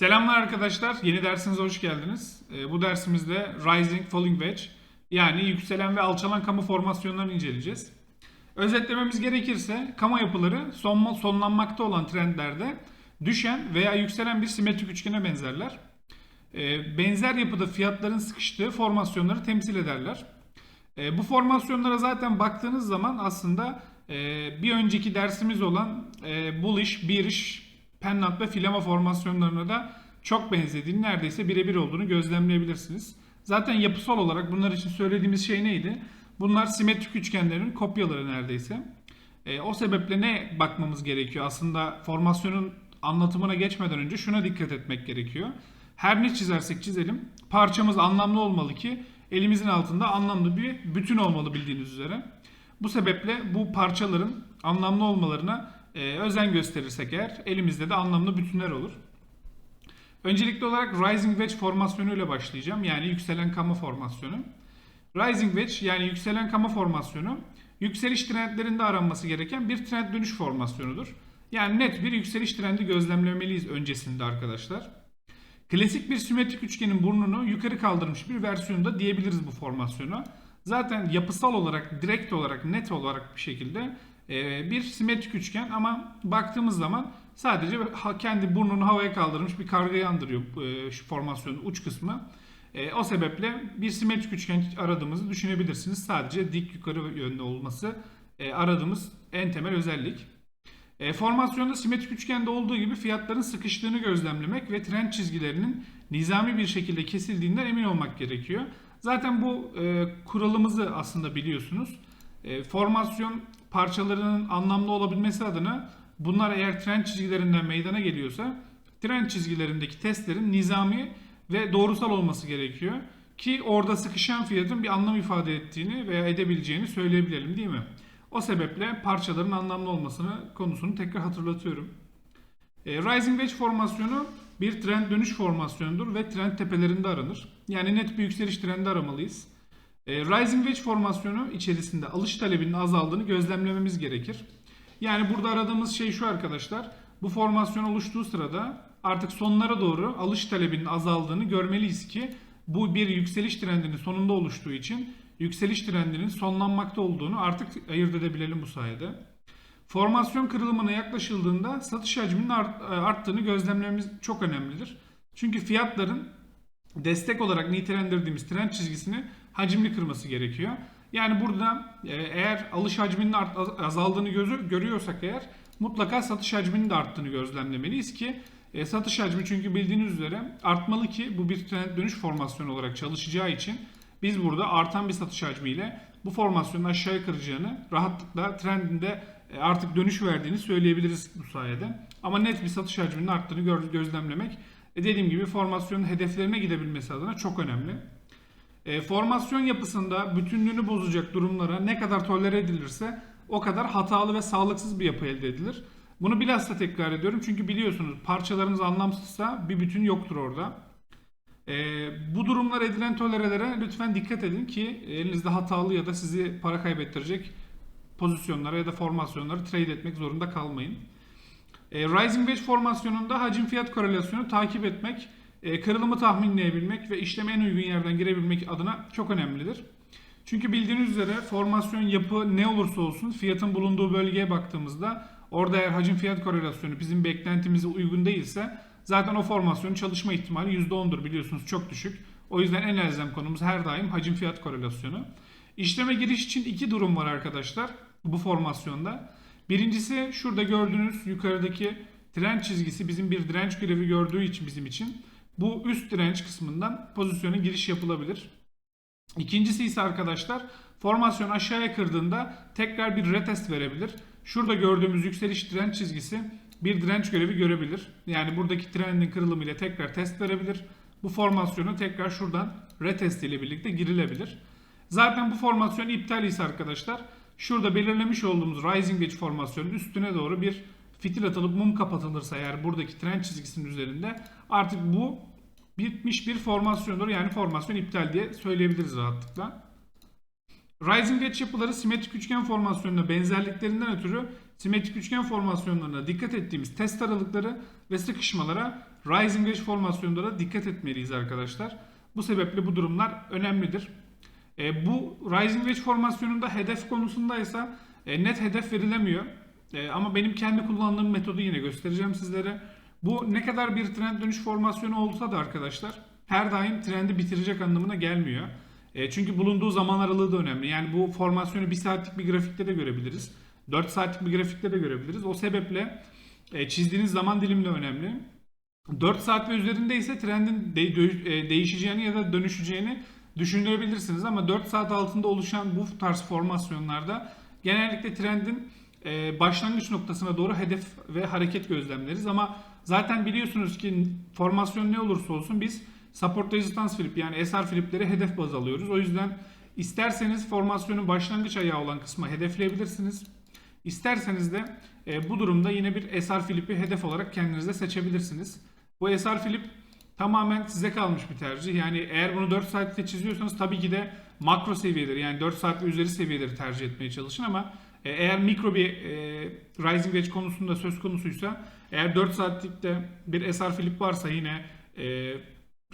Selamlar arkadaşlar. Yeni dersinize hoş geldiniz. Ee, bu dersimizde Rising Falling Wedge yani yükselen ve alçalan kamu formasyonlarını inceleyeceğiz. Özetlememiz gerekirse kamu yapıları son, sonlanmakta olan trendlerde düşen veya yükselen bir simetrik üçgene benzerler. Ee, benzer yapıda fiyatların sıkıştığı formasyonları temsil ederler. E, bu formasyonlara zaten baktığınız zaman aslında e, bir önceki dersimiz olan e, bullish, bearish, pennant ve filama formasyonlarına da çok benzediğini neredeyse birebir olduğunu gözlemleyebilirsiniz. Zaten yapısal olarak bunlar için söylediğimiz şey neydi? Bunlar simetrik üçgenlerin kopyaları neredeyse. E, o sebeple ne bakmamız gerekiyor? Aslında formasyonun anlatımına geçmeden önce şuna dikkat etmek gerekiyor. Her ne çizersek çizelim parçamız anlamlı olmalı ki elimizin altında anlamlı bir bütün olmalı bildiğiniz üzere. Bu sebeple bu parçaların anlamlı olmalarına e, özen gösterirsek eğer elimizde de anlamlı bütünler olur. Öncelikli olarak Rising Wedge formasyonu ile başlayacağım. Yani yükselen kama formasyonu. Rising Wedge yani yükselen kama formasyonu yükseliş trendlerinde aranması gereken bir trend dönüş formasyonudur. Yani net bir yükseliş trendi gözlemlemeliyiz öncesinde arkadaşlar. Klasik bir simetrik üçgenin burnunu yukarı kaldırmış bir versiyonda diyebiliriz bu formasyona. Zaten yapısal olarak, direkt olarak, net olarak bir şekilde bir simetrik üçgen ama baktığımız zaman sadece kendi burnunu havaya kaldırmış bir kargayı andırıyor e, şu formasyonun uç kısmı. E, o sebeple bir simetrik üçgen aradığımızı düşünebilirsiniz. Sadece dik yukarı yönde olması e, aradığımız en temel özellik. Formasyonda simetrik üçgende olduğu gibi fiyatların sıkıştığını gözlemlemek ve trend çizgilerinin nizami bir şekilde kesildiğinden emin olmak gerekiyor. Zaten bu kuralımızı aslında biliyorsunuz. Formasyon parçalarının anlamlı olabilmesi adına bunlar eğer trend çizgilerinden meydana geliyorsa trend çizgilerindeki testlerin nizami ve doğrusal olması gerekiyor. Ki orada sıkışan fiyatın bir anlam ifade ettiğini veya edebileceğini söyleyebilelim değil mi? O sebeple parçaların anlamlı olmasını konusunu tekrar hatırlatıyorum. E, Rising Wedge formasyonu bir trend dönüş formasyonudur ve trend tepelerinde aranır. Yani net bir yükseliş trendi aramalıyız. E, Rising Wedge formasyonu içerisinde alış talebinin azaldığını gözlemlememiz gerekir. Yani burada aradığımız şey şu arkadaşlar. Bu formasyon oluştuğu sırada artık sonlara doğru alış talebinin azaldığını görmeliyiz ki bu bir yükseliş trendinin sonunda oluştuğu için yükseliş trendinin sonlanmakta olduğunu artık ayırt edebilelim bu sayede. Formasyon kırılımına yaklaşıldığında satış hacminin art- arttığını gözlemlememiz çok önemlidir. Çünkü fiyatların destek olarak nitelendirdiğimiz trend çizgisini hacimli kırması gerekiyor. Yani burada e, eğer alış hacminin art- az- azaldığını gözü görüyorsak eğer mutlaka satış hacminin de arttığını gözlemlemeliyiz ki e, satış hacmi çünkü bildiğiniz üzere artmalı ki bu bir trend dönüş formasyonu olarak çalışacağı için biz burada artan bir satış hacmiyle bu formasyonun aşağıya kıracağını rahatlıkla trendinde e, artık dönüş verdiğini söyleyebiliriz bu sayede. Ama net bir satış hacminin arttığını gözlemlemek e, dediğim gibi formasyonun hedeflerine gidebilmesi adına çok önemli. E, formasyon yapısında bütünlüğünü bozacak durumlara ne kadar tolere edilirse o kadar hatalı ve sağlıksız bir yapı elde edilir. Bunu bilhassa tekrar ediyorum çünkü biliyorsunuz parçalarınız anlamsızsa bir bütün yoktur orada. E, bu durumlar edilen tolerelere lütfen dikkat edin ki elinizde hatalı ya da sizi para kaybettirecek pozisyonlara ya da formasyonları trade etmek zorunda kalmayın. E, Rising Wedge formasyonunda hacim fiyat korelasyonu takip etmek, kırılımı tahminleyebilmek ve işleme en uygun yerden girebilmek adına çok önemlidir. Çünkü bildiğiniz üzere formasyon yapı ne olursa olsun fiyatın bulunduğu bölgeye baktığımızda orada eğer hacim fiyat korelasyonu bizim beklentimize uygun değilse zaten o formasyonun çalışma ihtimali %10'dur biliyorsunuz çok düşük. O yüzden en elzem konumuz her daim hacim fiyat korelasyonu. İşleme giriş için iki durum var arkadaşlar bu formasyonda. Birincisi şurada gördüğünüz yukarıdaki direnç çizgisi bizim bir direnç görevi gördüğü için bizim için bu üst direnç kısmından pozisyona giriş yapılabilir. İkincisi ise arkadaşlar formasyon aşağıya kırdığında tekrar bir retest verebilir. Şurada gördüğümüz yükseliş direnç çizgisi bir direnç görevi görebilir. Yani buradaki trendin kırılımı ile tekrar test verebilir. Bu formasyonu tekrar şuradan retest ile birlikte girilebilir. Zaten bu formasyon iptal ise arkadaşlar şurada belirlemiş olduğumuz Rising Wedge formasyonun üstüne doğru bir fitil atılıp mum kapatılırsa eğer buradaki trend çizgisinin üzerinde artık bu bitmiş bir formasyondur. Yani formasyon iptal diye söyleyebiliriz rahatlıkla. Rising Wedge yapıları simetrik üçgen formasyonuna benzerliklerinden ötürü simetrik üçgen formasyonlarına dikkat ettiğimiz test aralıkları ve sıkışmalara Rising Wedge formasyonunda da dikkat etmeliyiz arkadaşlar. Bu sebeple bu durumlar önemlidir. E, bu Rising Wedge formasyonunda hedef konusundaysa e, net hedef verilemiyor. E, ama benim kendi kullandığım metodu yine göstereceğim sizlere. Bu ne kadar bir trend dönüş formasyonu olsa da arkadaşlar her daim trendi bitirecek anlamına gelmiyor. E, çünkü bulunduğu zaman aralığı da önemli. Yani bu formasyonu 1 saatlik bir grafikte de görebiliriz. 4 saatlik bir grafikte de görebiliriz. O sebeple e, çizdiğiniz zaman dilimi de önemli. 4 saat ve üzerinde ise trendin de- dö- e, değişeceğini ya da dönüşeceğini düşünebilirsiniz ama 4 saat altında oluşan bu tarz formasyonlarda genellikle trendin başlangıç noktasına doğru hedef ve hareket gözlemleriz ama zaten biliyorsunuz ki formasyon ne olursa olsun biz support resistance flip yani SR flipleri hedef baz alıyoruz. O yüzden isterseniz formasyonun başlangıç ayağı olan kısmı hedefleyebilirsiniz. İsterseniz de e, bu durumda yine bir SR flipi hedef olarak kendinize seçebilirsiniz. Bu SR flip tamamen size kalmış bir tercih. Yani eğer bunu 4 saatte çiziyorsanız tabii ki de makro seviyeleri yani 4 saat ve üzeri seviyeleri tercih etmeye çalışın ama e, eğer mikro bir e, Rising Wedge konusunda söz konusuysa eğer 4 saatlikte bir SR flip varsa yine e,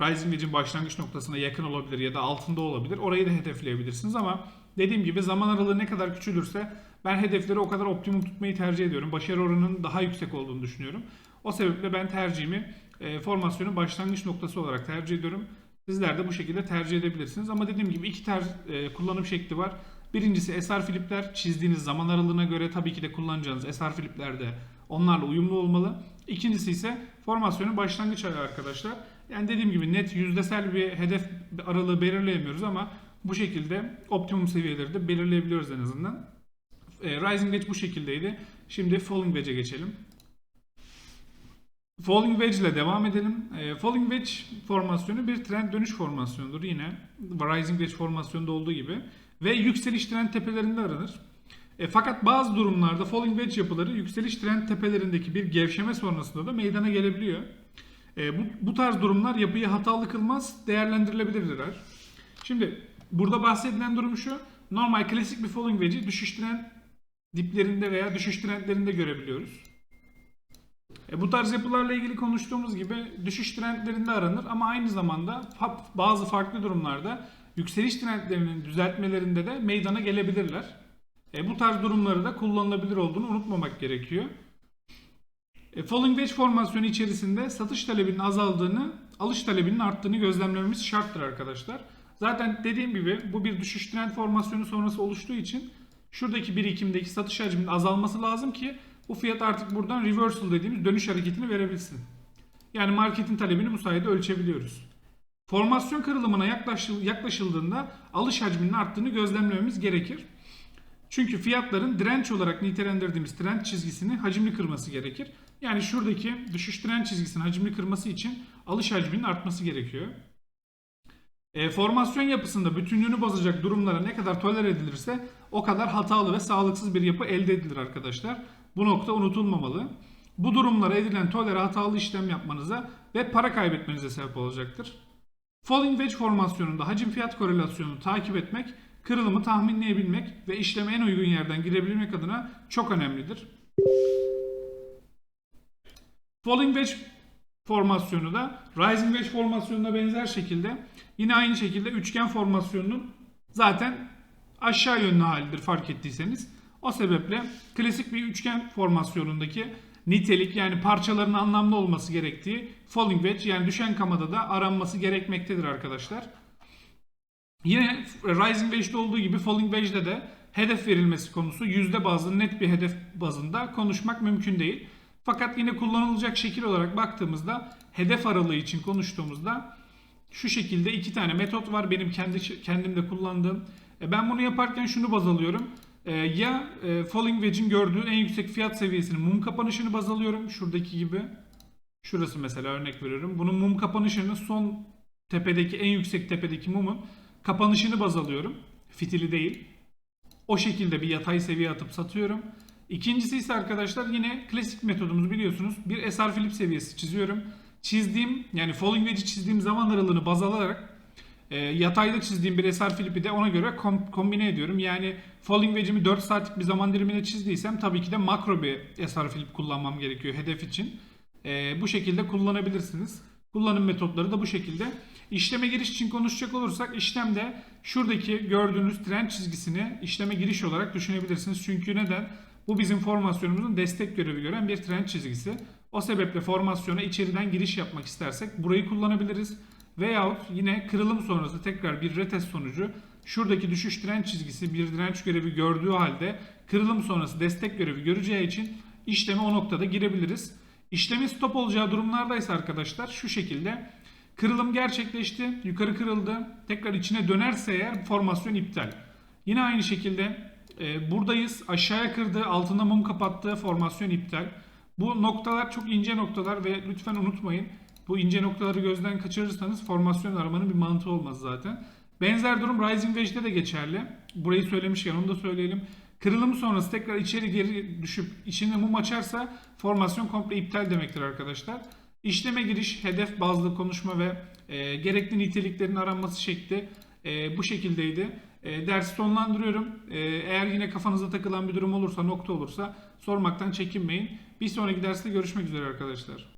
Rising Wedge'in başlangıç noktasına yakın olabilir ya da altında olabilir. Orayı da hedefleyebilirsiniz ama dediğim gibi zaman aralığı ne kadar küçülürse ben hedefleri o kadar optimum tutmayı tercih ediyorum. Başarı oranının daha yüksek olduğunu düşünüyorum. O sebeple ben tercihimi e, formasyonun başlangıç noktası olarak tercih ediyorum. Sizler de bu şekilde tercih edebilirsiniz. Ama dediğim gibi iki ter, e, kullanım şekli var. Birincisi SR flipler çizdiğiniz zaman aralığına göre tabii ki de kullanacağınız SR flipler de onlarla uyumlu olmalı. İkincisi ise formasyonun başlangıç ayağı arkadaşlar. Yani dediğim gibi net yüzdesel bir hedef aralığı belirleyemiyoruz ama bu şekilde optimum seviyeleri de belirleyebiliyoruz en azından. E, Rising Wedge bu şekildeydi. Şimdi Falling Wedge'e geçelim. Falling Wedge ile devam edelim. E, Falling Wedge formasyonu bir trend dönüş formasyonudur yine. Rising Wedge formasyonunda olduğu gibi. Ve yükseliş trend tepelerinde aranır. E, fakat bazı durumlarda Falling Wedge yapıları yükseliş trend tepelerindeki bir gevşeme sonrasında da meydana gelebiliyor. E, bu, bu tarz durumlar yapıyı hatalı kılmaz, değerlendirilebilirler. Şimdi burada bahsedilen durum şu. Normal klasik bir Falling Wedge'i düşüş trend diplerinde veya düşüş trendlerinde görebiliyoruz. E, bu tarz yapılarla ilgili konuştuğumuz gibi düşüş trendlerinde aranır ama aynı zamanda bazı farklı durumlarda yükseliş trendlerinin düzeltmelerinde de meydana gelebilirler. E, bu tarz durumları da kullanılabilir olduğunu unutmamak gerekiyor. E, falling wedge formasyonu içerisinde satış talebinin azaldığını, alış talebinin arttığını gözlemlememiz şarttır arkadaşlar. Zaten dediğim gibi bu bir düşüş trend formasyonu sonrası oluştuğu için şuradaki birikimdeki satış hacminin azalması lazım ki bu fiyat artık buradan reversal dediğimiz dönüş hareketini verebilsin. Yani marketin talebini bu sayede ölçebiliyoruz. Formasyon kırılımına yaklaşıl- yaklaşıldığında alış hacminin arttığını gözlemlememiz gerekir. Çünkü fiyatların direnç olarak nitelendirdiğimiz trend çizgisini hacimli kırması gerekir. Yani şuradaki düşüş trend çizgisinin hacimli kırması için alış hacminin artması gerekiyor. E, formasyon yapısında bütünlüğünü bozacak durumlara ne kadar tolere edilirse o kadar hatalı ve sağlıksız bir yapı elde edilir arkadaşlar. Bu nokta unutulmamalı. Bu durumlara edilen tolere hatalı işlem yapmanıza ve para kaybetmenize sebep olacaktır. Falling wedge formasyonunda hacim fiyat korelasyonunu takip etmek, kırılımı tahminleyebilmek ve işleme en uygun yerden girebilmek adına çok önemlidir. Falling wedge formasyonu da rising wedge formasyonuna benzer şekilde yine aynı şekilde üçgen formasyonunun zaten aşağı yönlü halidir fark ettiyseniz. O sebeple klasik bir üçgen formasyonundaki nitelik yani parçaların anlamlı olması gerektiği falling wedge yani düşen kamada da aranması gerekmektedir arkadaşlar. Yine Rising Wedge'de olduğu gibi Falling Wedge'de de hedef verilmesi konusu yüzde bazlı net bir hedef bazında konuşmak mümkün değil. Fakat yine kullanılacak şekil olarak baktığımızda hedef aralığı için konuştuğumuzda şu şekilde iki tane metot var benim kendi kendimde kullandığım. E, Ben bunu yaparken şunu baz alıyorum. E, Ya e, Falling Wedge'in gördüğü en yüksek fiyat seviyesinin mum kapanışını baz alıyorum şuradaki gibi. Şurası mesela örnek veriyorum. Bunun mum kapanışını son tepedeki en yüksek tepedeki mumun kapanışını baz alıyorum. Fitili değil. O şekilde bir yatay seviye atıp satıyorum. İkincisi ise arkadaşlar yine klasik metodumuzu biliyorsunuz. Bir SR flip seviyesi çiziyorum. Çizdiğim yani falling wedge'i çizdiğim zaman aralığını baz alarak e, yatayda çizdiğim bir SR flipi de ona göre kom- kombine ediyorum. Yani falling wedge'imi 4 saatlik bir zaman dilimine çizdiysem tabii ki de makro bir SR flip kullanmam gerekiyor hedef için. e, bu şekilde kullanabilirsiniz. Kullanım metotları da bu şekilde. İşleme giriş için konuşacak olursak işlemde şuradaki gördüğünüz tren çizgisini işleme giriş olarak düşünebilirsiniz. Çünkü neden? Bu bizim formasyonumuzun destek görevi gören bir tren çizgisi. O sebeple formasyona içeriden giriş yapmak istersek burayı kullanabiliriz. Veyahut yine kırılım sonrası tekrar bir retest sonucu şuradaki düşüş direnç çizgisi bir direnç görevi gördüğü halde kırılım sonrası destek görevi göreceği için işleme o noktada girebiliriz. İşlemin stop olacağı durumlardaysa arkadaşlar şu şekilde kırılım gerçekleşti, yukarı kırıldı, tekrar içine dönerse eğer formasyon iptal. Yine aynı şekilde e, buradayız, aşağıya kırdı, altında mum kapattı, formasyon iptal. Bu noktalar çok ince noktalar ve lütfen unutmayın. Bu ince noktaları gözden kaçırırsanız formasyon aramanın bir mantığı olmaz zaten. Benzer durum Rising Wedge'de de geçerli. Burayı söylemişken onu da söyleyelim. Kırılım sonrası tekrar içeri geri düşüp içine mum açarsa formasyon komple iptal demektir arkadaşlar. İşleme giriş, hedef bazlı konuşma ve e, gerekli niteliklerin aranması şekli e, bu şekildeydi. E, dersi sonlandırıyorum. E, eğer yine kafanıza takılan bir durum olursa, nokta olursa sormaktan çekinmeyin. Bir sonraki derste görüşmek üzere arkadaşlar.